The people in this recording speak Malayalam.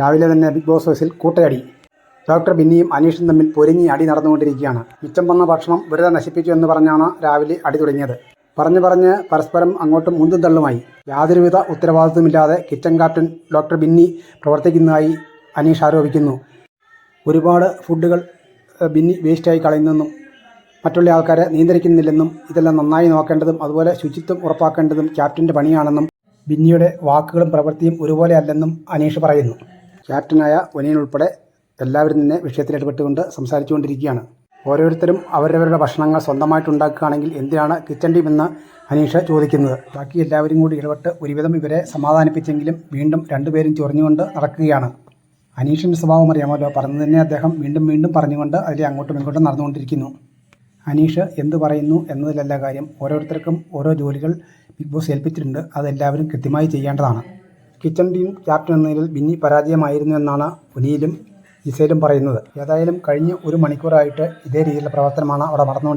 രാവിലെ തന്നെ ബിഗ് ബോസ് ഹൗസിൽ കൂട്ടയടി. ഡോക്ടർ ബിന്നിയും അനീഷും തമ്മിൽ പൊരിഞ്ഞി അടി നടന്നുകൊണ്ടിരിക്കുകയാണ്. മിച്ചം വന്ന ഭക്ഷണം വെറുതെ നശിപ്പിച്ചു എന്ന് പറഞ്ഞാണ് രാവിലെ അടി തുടങ്ങിയത്. പറഞ്ഞു പറഞ്ഞ് പരസ്പരം അങ്ങോട്ടും മുന്തും തള്ളുമായി. യാതൊരുവിധ ഉത്തരവാദിത്വമില്ലാതെ കിച്ചൺ ക്യാപ്റ്റൻ ഡോക്ടർ ബിന്നി പ്രവർത്തിക്കുന്നതായി അനീഷ് ആരോപിക്കുന്നു. ഒരുപാട് ഫുഡുകൾ ബിന്നി വേസ്റ്റായി കളയുന്നെന്നും മറ്റുള്ള ആൾക്കാരെ നിയന്ത്രിക്കുന്നില്ലെന്നും ഇതെല്ലാം നന്നായി നോക്കേണ്ടതും അതുപോലെ ശുചിത്വം ഉറപ്പാക്കേണ്ടതും ക്യാപ്റ്റന്റെ പണിയാണെന്നും ബിന്നിയുടെ വാക്കുകളും പ്രവൃത്തിയും ഒരുപോലെ അല്ലെന്നും അനീഷ് പറയുന്നു. ക്യാപ്റ്റനായ ഒനിയൻ ഉൾപ്പെടെ എല്ലാവരും തന്നെ വിഷയത്തിൽ ഇടപെട്ടുകൊണ്ട് സംസാരിച്ചുകൊണ്ടിരിക്കുകയാണ്. ഓരോരുത്തരും അവരവരുടെ ഭക്ഷണങ്ങൾ സ്വന്തമായിട്ട് ഉണ്ടാക്കുകയാണെങ്കിൽ എന്തിനാണ് കിച്ചൺ ടീം എന്ന് അനീഷ ചോദിക്കുന്നത്. ബാക്കി എല്ലാവരും കൂടി ഇടപെട്ട് ഒരുവിധം ഇവരെ സമാധാനിപ്പിച്ചെങ്കിലും വീണ്ടും രണ്ടുപേരും ചൊറിഞ്ഞുകൊണ്ട് നടക്കുകയാണ്. അനീഷിന്റെ സ്വഭാവം അറിയാമല്ലോ. പറഞ്ഞു തന്നെ അദ്ദേഹം വീണ്ടും വീണ്ടും പറഞ്ഞുകൊണ്ട് അതിലെ അങ്ങോട്ടും ഇങ്ങോട്ടും നടന്നുകൊണ്ടിരിക്കുന്നു. അനീഷ് എന്ത് പറയുന്നു എന്നതിലല്ല കാര്യം. ഓരോരുത്തർക്കും ഓരോ ജോലികൾ ബിഗ് ബോസ് ഏൽപ്പിച്ചിട്ടുണ്ട്. അതെല്ലാവരും കൃത്യമായി ചെയ്യേണ്ടതാണ്. കിച്ചൺ ടീം ക്യാപ്റ്റൻ എന്ന നിലയിൽ ബിന്നി പരാജയമായിരുന്നു എന്നാണ് പുനിയിലും ഇസയിലും പറയുന്നത്. ഏതായാലും കഴിഞ്ഞ ഒരു മണിക്കൂറായിട്ട് ഇതേ രീതിയിലുള്ള പ്രവർത്തനമാണ് അവിടെ നടന്നുകൊണ്ട്